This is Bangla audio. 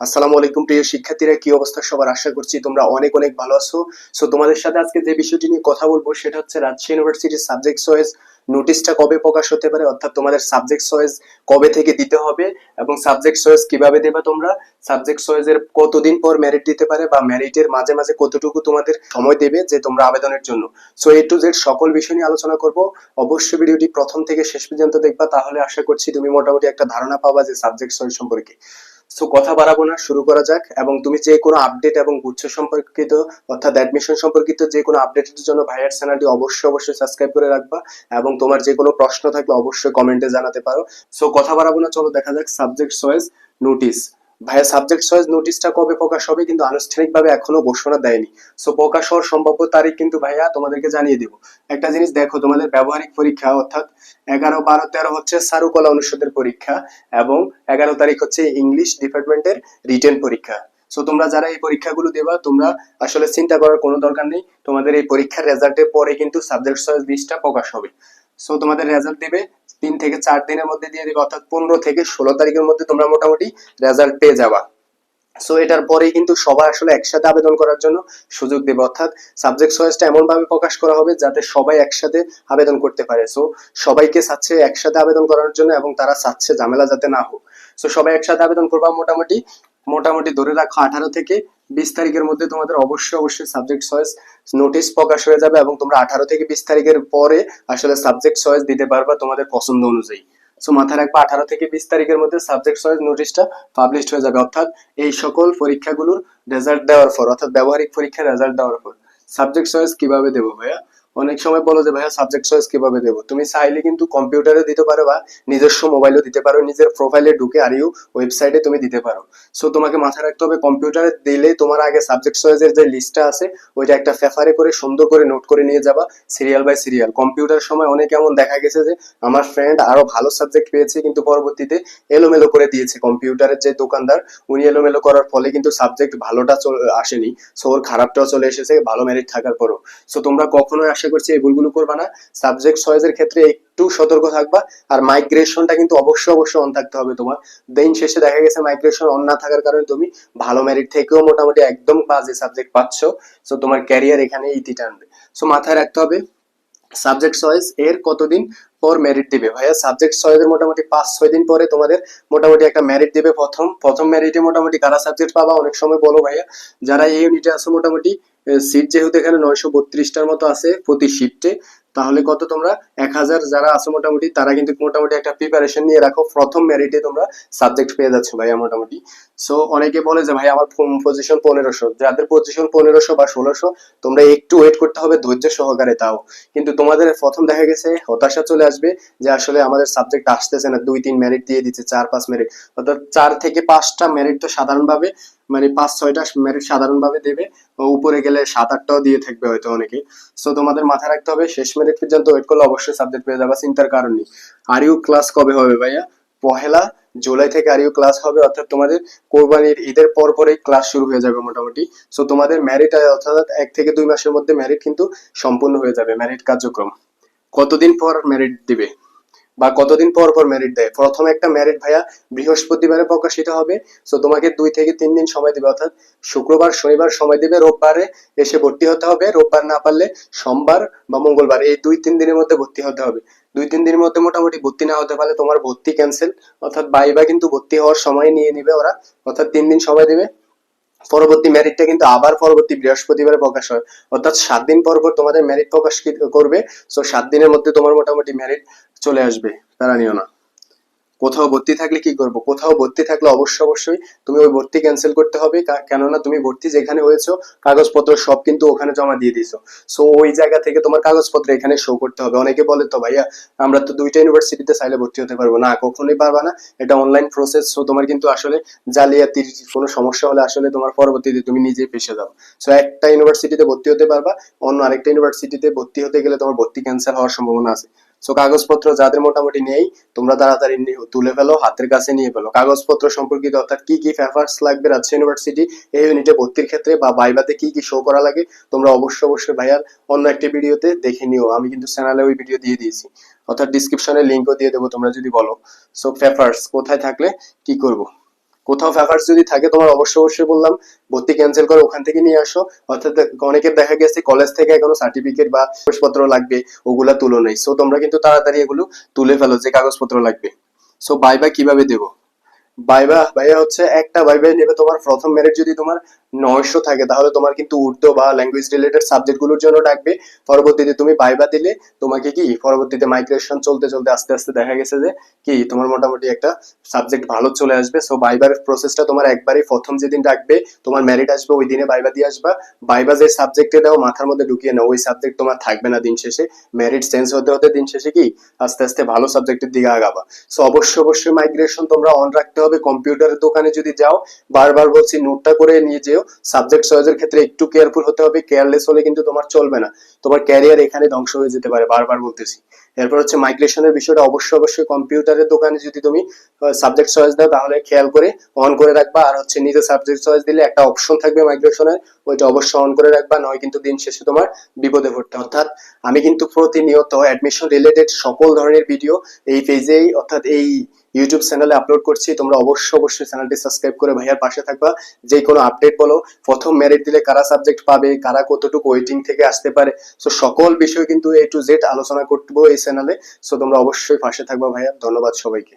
আসসালামু আলাইকুম, প্রিয় শিক্ষার্থীরা, কি অবস্থা সবার? আশা করছি তোমরা অনেক অনেক ভালো আছো। সো তোমাদের সাথে আজকে যে বিষয়টি নিয়ে কথা বলব, সেটা হচ্ছে রাজশাহী ইউনিভার্সিটির সাবজেক্ট চয়েস নোটিশটা কবে প্রকাশ হতে পারে, অর্থাৎ তোমাদের সাবজেক্ট চয়েস কবে থেকে দিতে হবে এবং সাবজেক্ট চয়েস কীভাবে দেবে তোমরা? সাবজেক্ট চয়েসের কতদিন পর মেরিট দিতে পারে বা মেরিটের মাঝে মাঝে কতটুকু তোমাদের সময় দেবে যে তোমরা আবেদনের জন্য? সো এ টু জেড সকল বিষয় নিয়ে আলোচনা করব। অবশ্যই ভিডিওটি প্রথম থেকে শেষ পর্যন্ত দেখবা, তাহলে আশা করছি তুমি মোটামুটি একটা ধারণা পাবা যে সাবজেক্ট চয়েস সম্পর্কে। সো কথা বাড়াবো না, শুরু করা যাক এবং তুমি যে কোনো আপডেট এবং গুচ্ছ সম্পর্কিত, অর্থাৎ অ্যাডমিশন সম্পর্কিত যে কোনো আপডেটের জন্য ভাইয়ার চ্যানেলটি অবশ্যই অবশ্যই সাবস্ক্রাইব করে রাখবা এবং তোমার যে কোনো প্রশ্ন থাকলে অবশ্যই কমেন্টে জানাতে পারো। সো কথা বাড়াবো না, চলো দেখা যাক সাবজেক্ট চয়েস নোটিস ভাইয়া সাবজেক্ট চয়েস নোটিশটা কবে প্রকাশ হবে কিন্তু আনুষ্ঠানিকভাবে এখনও ঘোষণা দেয়নি। সো প্রকাশ হওয়ার সম্ভাব্য তারিখ কিন্তু ভাইয়া তোমাদেরকে জানিয়ে দেবো। একটা জিনিস দেখো, তোমাদের ব্যবহারিক পরীক্ষা, অর্থাৎ এগারো, বারো, তেরো হচ্ছে চারুকলা অনুষদের পরীক্ষা এবং এগারো তারিখ হচ্ছে ইংলিশ ডিপার্টমেন্টের রিটেন পরীক্ষা। সো তোমরা যারা এই পরীক্ষাগুলো দেবা, তোমরা আসলে চিন্তা করার কোনো দরকার নেই। তোমাদের এই পরীক্ষার রেজাল্টের পরে কিন্তু সাবজেক্ট চয়েস লিস্টটা প্রকাশ হবে। সো তোমাদের রেজাল্ট দেবে তিন থেকে চার দিনের মধ্যে দিয়ে দেবে, অর্থাৎ পনেরো থেকে ষোলো তারিখের মধ্যে তোমরা মোটামুটি রেজাল্ট পেয়ে যাবা। সো এটার পরেই কিন্তু সবাই আসলে একসাথে আবেদন করার জন্য সুযোগ দেবে। অর্থাৎ সাবজেক্ট চয়েসটা এমন ভাবে প্রকাশ করা হবে যাতে সবাই একসাথে আবেদন করতে পারে। সো সবাইকে চাচ্ছে একসাথে আবেদন করার জন্য এবং তারা চাচ্ছে ঝামেলা যাতে না হোক। সো সবাই একসাথে আবেদন করবা মোটামুটি মোটামুটি ধরে রাখো, আঠারো থেকে বিশ তারিখের মধ্যে তোমাদের অবশ্যই অবশ্যই সাবজেক্ট চয়েস নোটিশ প্রকাশ হয়ে যাবে এবং তোমরা আঠারো থেকে বিশ তারিখের পরে আসলে সাবজেক্ট চয়েস দিতে পারবা তোমাদের পছন্দ অনুযায়ী। সো মাথায় রাখবা, আঠারো থেকে বিশ তারিখের মধ্যে সাবজেক্ট চয়েস নোটিশটা পাবলিশ হয়ে যাবে। অর্থাৎ এই সকল পরীক্ষাগুলোর রেজাল্ট দেওয়ার পর, অর্থাৎ ব্যবহারিক পরীক্ষার রেজাল্ট দেওয়ার পর সাবজেক্ট চয়েস কীভাবে দেবো ভাইয়া? অনেক সময় বলো যে, ভাইয়া সাবজেক্ট চয়েস কীভাবে দেবো? তুমি চাইলে কিন্তু কম্পিউটারে দিতে পারো বা নিজস্ব মোবাইলেও দিতে পারো। নিজের প্রোফাইলে ঢুকে আর ইউ ওয়েবসাইটে তুমি দিতে পারো। সো তোমাকে মাথায় রাখতে হবে কম্পিউটারে দিলে তোমার আগে সাবজেক্ট চয়েসের যে লিস্টটা আছে, ওইটা একটা পেপারে করে, সুন্দর করে নোট করে নিয়ে যাবা সিরিয়াল বাই সিরিয়াল কম্পিউটার সময় অনেক এমন দেখা গেছে যে, আমার ফ্রেন্ড আরও ভালো সাবজেক্ট পেয়েছে, কিন্তু পরবর্তীতে এলোমেলো করে দিয়েছে। কম্পিউটারের যে দোকানদার, উনি এলোমেলো করার ফলে কিন্তু সাবজেক্ট ভালোটা আসেনি। সো ওর খারাপটাও চলে এসেছে, ভালো মেরিট থাকার পরও। সো তোমরা কখনোই আশা করছি এই ভুলগুলো করবা না। সাবজেক্ট চয়েসের ক্ষেত্রে একটু সতর্ক থাকবা। আর মাইগ্রেশনটা কিন্তু অবশ্যই অবশ্যই অন থাকতে হবে তোমার। দিন শেষে দেখা গেছে মাইগ্রেশন অন না থাকার কারণে তুমি ভালো মেরিট থেকেও মোটামুটি একদম বাজে সাবজেক্ট পাচ্ছ। সো তোমার ক্যারিয়ার এখানে ইতি টানবে। সো মাথায় রাখতে হবে সাবজেক্ট চয়েস এর কতদিন পর মেরিট দিবে? ভাইয়া সাবজেক্ট চয়েসের মোটামুটি পাঁচ, ছয় দিন পরে তোমাদের মোটামুটি একটা মেরিট দিবে প্রথম। প্রথম মেরিটে মোটামুটি কারা সাবজেক্ট পাবা? অনেক সময় বলো ভাইয়া। যারা এই ইউনিটে আছে, মোটামুটি সিট যেহেতু এখানে নয়শো বত্রিশটার মতো আছে প্রতি শিফটে তাহলে কত তোমরা? এক হাজার যারা আছে মোটামুটি, তারা কিন্তু মোটামুটি একটা প্রিপারেশন নিয়ে রাখো। প্রথম মেরিটে তোমরা সাবজেক্ট পেয়ে যাচ্ছ ভাইয়া মোটামুটি। সো অনেকে বলে যে ভাই আমার পজিশন পনেরোশো। যাদের পজিশন পনেরোশো বা ষোলোশো, তোমরা একটু ওয়েট করতে হবে ধৈর্য সহকারে তাও। কিন্তু তোমাদের প্রথম দেখা গেছে, হতাশা চলে আসবে যে আসলে আমাদের সাবজেক্ট আসতেছে না। দুই, তিন মেরিট দিয়ে দিচ্ছে, চার, পাঁচ মেরিট অর্থাৎ চার থেকে পাঁচটা মেরিট তো সাধারণভাবে মানে পাঁচ, ছয়টা মেরিট সাধারণভাবে দেবে উপরে গেলে সাত, আটটাও দিয়ে থাকবে হয়তো অনেকে সো তোমাদের মাথায় রাখতে হবে শেষ মেরিট পর্যন্ত ওয়েট করলে অবশ্যই সাবজেক্ট পেয়ে যাবে, চিন্তার কারণ নেই। আর ইউ ক্লাস কবে হবে ভাইয়া? পহেলা জুলাই থেকে আর ইউ ক্লাস হবে? অর্থাৎ তোমাদের কোরবানির ঈদের পর পরেই ক্লাস শুরু হয়ে যাবে মোটামুটি। সো তোমাদের ম্যারিট অর্থাৎ এক থেকে দুই মাসের মধ্যে ম্যারিট কিন্তু সম্পূর্ণ হয়ে যাবে ম্যারিট কার্যক্রম। কতদিন পর মেরিট দিবে? বা কতদিন পর পর মেরিট দেয়? প্রথম একটা মেরিট ভাইয়া বৃহস্পতিবারে প্রকাশিত হবে। সো তোমাকে দুই থেকে তিন দিন সময় দিবে, অর্থাৎ শুক্রবার, শনিবার সময় দিবে, রোববারে এসে ভর্তি হতে হবে। রোববার না পারলে সোমবার বা মঙ্গলবার, এই দুই তিন দিনের মধ্যে ভর্তি হতে হবে। দুই তিন দিনের মধ্যে মোটামুটি ভর্তি না হতে পারলে তোমার ভর্তি ক্যান্সেল অর্থাৎ বাইবা কিন্তু ভর্তি হওয়ার সময় নিয়ে নিবে ওরা। অর্থাৎ তিন দিন সময় দিবে। পরবর্তী মেরিটটা কিন্তু আবার পরবর্তী বৃহস্পতিবারে প্রকাশ হয়। অর্থাৎ সাত দিন পর পর তোমাদের মেরিট প্রকাশ করবে সো সাত দিনের মধ্যে তোমার মোটামুটি মেরিট চলে আসবে, তারা নিও না। কোথাও ভর্তি থাকলে কি করব? কোথাও ভর্তি থাকলে অবশ্যই অবশ্যই তুমি ওই ভর্তি ক্যান্সেল করতে হবে কেননা তুমি ভর্তি যেখানে হয়েছো, কাগজপত্র সব কিন্তু ওখানে জমা দিয়ে দিছো সো ওই জায়গা থেকে তোমার কাগজপত্র এখানে শো করতে হবে। অনেকে বলে তো, ভাইয়া, আমরা তো দুইটা ইউনিভার্সিটিতে চাইলে ভর্তি হতে পারব। না, কখনোই পারবা না। এটা অনলাইন প্রসেস সো তোমার কিন্তু আসলে জালিয়াতির কোনো সমস্যা হলে আসলে তোমার পরবর্তীতে তুমি নিজেই পেশে যাও সো একটা ইউনিভার্সিটিতে ভর্তি হতে পারবা, অন্য আরেকটা ইউনিভার্সিটিতে ভর্তি হতে গেলে তোমার ভর্তি ক্যান্সেল হওয়ার সম্ভাবনা আছে। সো কাগজপত্র যাদের মোটামুটি নেই, তোমরা তাড়াতাড়ি তুলে ফেলো, হাতের কাছে নিয়ে ফেলো। কাগজপত্র সম্পর্কিত অর্থাৎ কি কি পেপারস লাগবে রাজশাহী ইউনিভার্সিটি এই ইউনিটে ভর্তির ক্ষেত্রে বা বাইবাতে কি কি শো করা লাগে, তোমরা অবশ্যই অবশ্যই ভাইয়ার অন্য একটি ভিডিওতে দেখে নিও। আমি কিন্তু চ্যানেলে ওই ভিডিও দিয়ে দিয়েছি। অর্থাৎ ডিসক্রিপশনে লিঙ্কও দিয়ে দেবো তোমরা যদি বলো। সো পেপারস কোথায় থাকলে কি করব? কোথাও ফ্যাকার্স যদি থাকে, তোমার অবশ্যই অবশ্যই বললাম, ভর্তি ক্যান্সেল করে ওখান থেকে নিয়ে আসো। অর্থাৎ অনেকের দেখা গেছে কলেজ থেকে এখনও সার্টিফিকেট বা কাগজপত্র লাগবে, ওগুলা তুলো নেই। সো তোমরা কিন্তু তাড়াতাড়ি এগুলো তুলে ফেলো যে কাগজপত্র লাগবে। সো বাই বাই কীভাবে দেবো? বাইবা ভাইয়া হচ্ছে একটা বাইবাই নেবে তোমার প্রথম মেরিট যদি তোমার নয়শো থাকে, তাহলে তোমার কিন্তু উর্দু বা ল্যাঙ্গুয়েজ রিলেটেড সাবজেক্টগুলোর জন্য ডাকবে। পরবর্তীতে তুমি বাইবা দিলে তোমাকে কি, পরবর্তীতে মাইগ্রেশন চলতে চলতে আস্তে আস্তে দেখা গেছে যে কি তোমার মোটামুটি একটা সাবজেক্ট ভালো চলে আসবে। সো বাইবার প্রসেসটা তোমার একবারই প্রথম যেদিন ডাকবে, তোমার মেরিট আসবে, ওই দিনে বাইবা দিয়ে আসবা। বাইবা যে সাবজেক্টে দাও, মাথার মধ্যে ঢুকিয়ে নাও, ওই সাবজেক্ট তোমার থাকবে না দিন শেষে। মেরিট চেঞ্জ হতে হতে দিন শেষে কি, আস্তে আস্তে ভালো সাবজেক্টের দিকে আগাবা। সো অবশ্যই অবশ্যই মাইগ্রেশন তোমরা অন রাখতে হবে কম্পিউটারের দোকানে যদি যাও, বারবার বলছি নোটটা করে নিয়ে যেও। সাবজেক্ট চয়েসের ক্ষেত্রে একটু কেয়ারফুল হতে হবে কেয়ারলেস হলে কিন্তু তোমার চলবে না। তোমার ক্যারিয়ার এখানে ধ্বংস হয়ে যেতে পারে, বারবার বলতেছি। এরপর হচ্ছে মাইগ্রেশনের বিষয়টা অবশ্যই অবশ্যই কম্পিউটারের দোকানে যদি তুমি সাবজেক্ট চয়েস দাও, তাহলে খেয়াল করে অন করে রাখবা। আর হচ্ছে নিজে সাবজেক্ট চয়েস দিলে একটা অপশন থাকবে মাইগ্রেশনের ওইটা অবশ্যই অন করে রাখবা, নয় কিন্তু দিন শেষে তোমার বিপদে পড়তে। অর্থাৎ আমি কিন্তু প্রতিনিয়ত অ্যাডমিশন রিলেটেড সকল ধরনের ভিডিও এই পেজেই অর্থাৎ এই ইউটিউব চ্যানেলে আপলোড করছি। তোমরা অবশ্যই অবশ্যই চ্যানেলটি সাবস্ক্রাইব করে ভাইয়ার পাশে থাকবা। যে কোনো আপডেট বলো। প্রথম মেরিট দিলে কারা সাবজেক্ট পাবে, কারা কতটুকু ওয়েটিং থেকে আসতে পারে সো সকল বিষয় কিন্তু এ টু জেড আলোচনা করব এই চ্যানেলে সো তোমরা অবশ্যই পাশে থাকবা ভাইয়া। ধন্যবাদ সবাইকে।